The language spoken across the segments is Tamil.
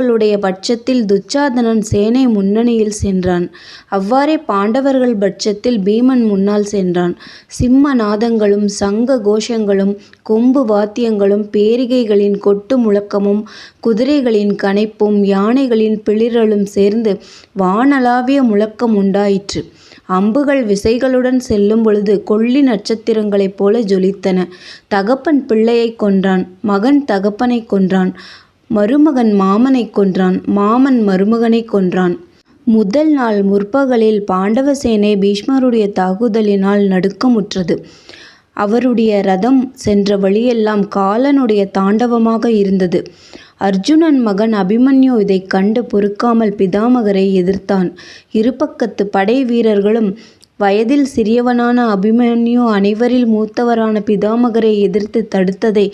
ளுடைய பட்சத்தில் துச்சாதனன் சேனை முன்னணியில் சென்றான். அவ்வாறே பாண்டவர்கள் பட்சத்தில் பீமன் முன்னால் சென்றான். சிம்ம நாதங்களும் சங்க கோஷங்களும் கொம்பு வாத்தியங்களும் பேரிகைகளின் கொட்டு முழக்கமும் குதிரைகளின் கனைப்பும் யானைகளின் பிளிரலும் சேர்ந்து வானளாவிய முழக்கம் உண்டாயிற்று. அம்புகள் விசைகளுடன் செல்லும் பொழுது கொள்ளி நட்சத்திரங்களைப் போல ஜொலித்தன. தகப்பன் பிள்ளையைக் கொன்றான் மகன் தகப்பனைக் கொன்றான் மருமகன் மாமனைக் கொன்றான் மாமன் மருமகனை கொன்றான். முதல் நாள் முற்பகலில் பாண்டவசேனை பீஷ்மருடைய தாக்குதலினால் நடுக்கமுற்றது. அவருடைய ரதம் சென்ற வழியெல்லாம் காலனுடைய தாண்டவமாக இருந்தது. அர்ஜுனன் மகன் அபிமன்யு இதை கண்டு பொறுக்காமல் பிதாமகரை எதிர்த்தான். இருபக்கத்து படை வீரர்களும் வயதில் சிறியவனான அபிமன்யு அனைவரில் மூத்தவரான பிதாமகரை எதிர்த்து தடுத்ததை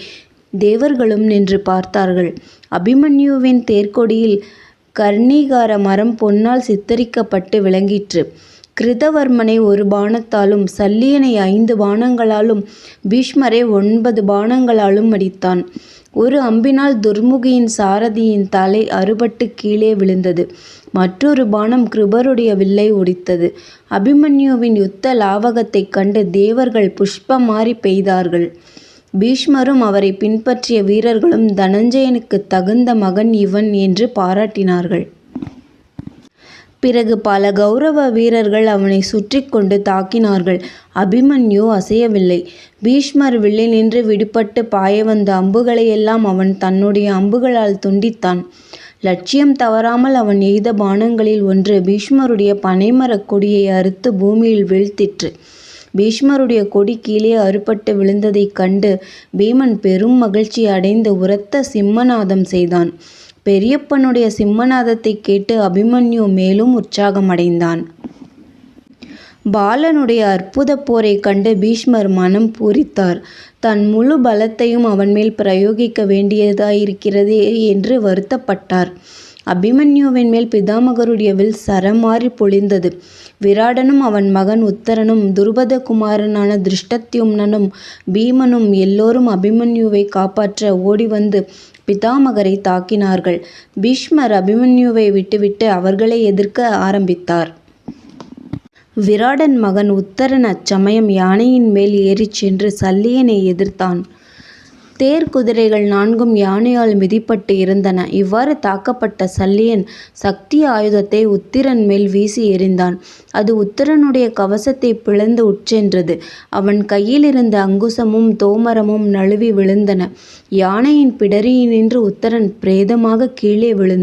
தேவர்களும் நின்று பார்த்தார்கள். அபிமன்யுவின் தேர்க்கொடியில் கர்ணீகார மரம் பொன்னால் சித்தரிக்கப்பட்டு விளங்கிற்று. கிருதவர்மனை ஒரு பானத்தாலும் சல்லியனை ஐந்து பானங்களாலும் பீஷ்மரை ஒன்பது பானங்களாலும் அடித்தான். ஒரு அம்பினால் துர்முகியின் சாரதியின் தலை அறுபட்டு கீழே விழுந்தது. மற்றொரு பானம் கிருபருடைய வில்லை ஒடித்தது. அபிமன்யுவின் யுத்த லாவகத்தைக் கண்டு தேவர்கள் புஷ்பமாரி பெய்தார்கள். பீஷ்மரும் அவரைப் பின்பற்றிய வீரர்களும் தனஞ்சயனுக்குத் தகுந்த மகன் இவன் என்று பாராட்டினார்கள். பிறகு பல கௌரவ வீரர்கள் அவனை சுற்றி கொண்டு தாக்கினார்கள். அபிமன்யு அசையவில்லை. பீஷ்மர் வில்லினின்று பாய வந்த அம்புகளையெல்லாம் அவன் தன்னுடைய அம்புகளால் துண்டித்தான். லட்சியம் தவறாமல் அவன் எய்த பானங்களில் ஒன்று பீஷ்மருடைய பனைமரக் கொடியை அறுத்து பூமியில் வீழ்த்திற்று. பீஷ்மருடைய கொடி கீழே அறுபட்டு விழுந்ததைக் கண்டு பீமன் பெரும் மகிழ்ச்சி அடைந்து உரத்த சிம்மநாதம் செய்தான். பெரியப்பனுடைய சிம்மநாதத்தைக் கேட்டு அபிமன்யு மேலும் உற்சாகமடைந்தான். பாலனுடைய அற்புதப் போரைக் கண்டு பீஷ்மர் மனம் பூரித்தார். தன் முழு பலத்தையும் அவன் மேல் பிரயோகிக்க வேண்டியதாயிருக்கிறதே என்று வருத்தப்பட்டார். அபிமன்யுவின் மேல் பிதாமகருடைய வில் சரமாறி பொழிந்தது. விராடனும் அவன் மகன் உத்தரனும் துருபத குமாரனான திருஷ்டத்யும்னனும் பீமனும் எல்லோரும் அபிமன்யுவை காப்பாற்ற ஓடி வந்து பிதாமகரை தாக்கினார்கள். பீஷ்மர் அபிமன்யுவை விட்டுவிட்டு அவர்களை எதிர்க்க ஆரம்பித்தார். விராடன் மகன் உத்தரன் அச்சமயம் யானையின் மேல் ஏறிச் சென்று சல்லியனை எதிர்த்தான். தேர் குதிரைகள் நான்கும் யானையால் மிதிபட்டு இருந்தன இவ்வாறு தாக்கப்பட்ட சல்லியன் சக்தி ஆயுதத்தை உத்திரன் மேல் வீசி எறிந்தான். அது உத்தரனுடைய கவசத்தைப் பிளந்து உட்சென்றது. அவன் கையிலிருந்த அங்குசமும் தோமரமும் நழுவி விழுந்தன. யானையின் பிடரியினின்று உத்தரன் பிரேதமாகக் கீழே விழுந்தான்.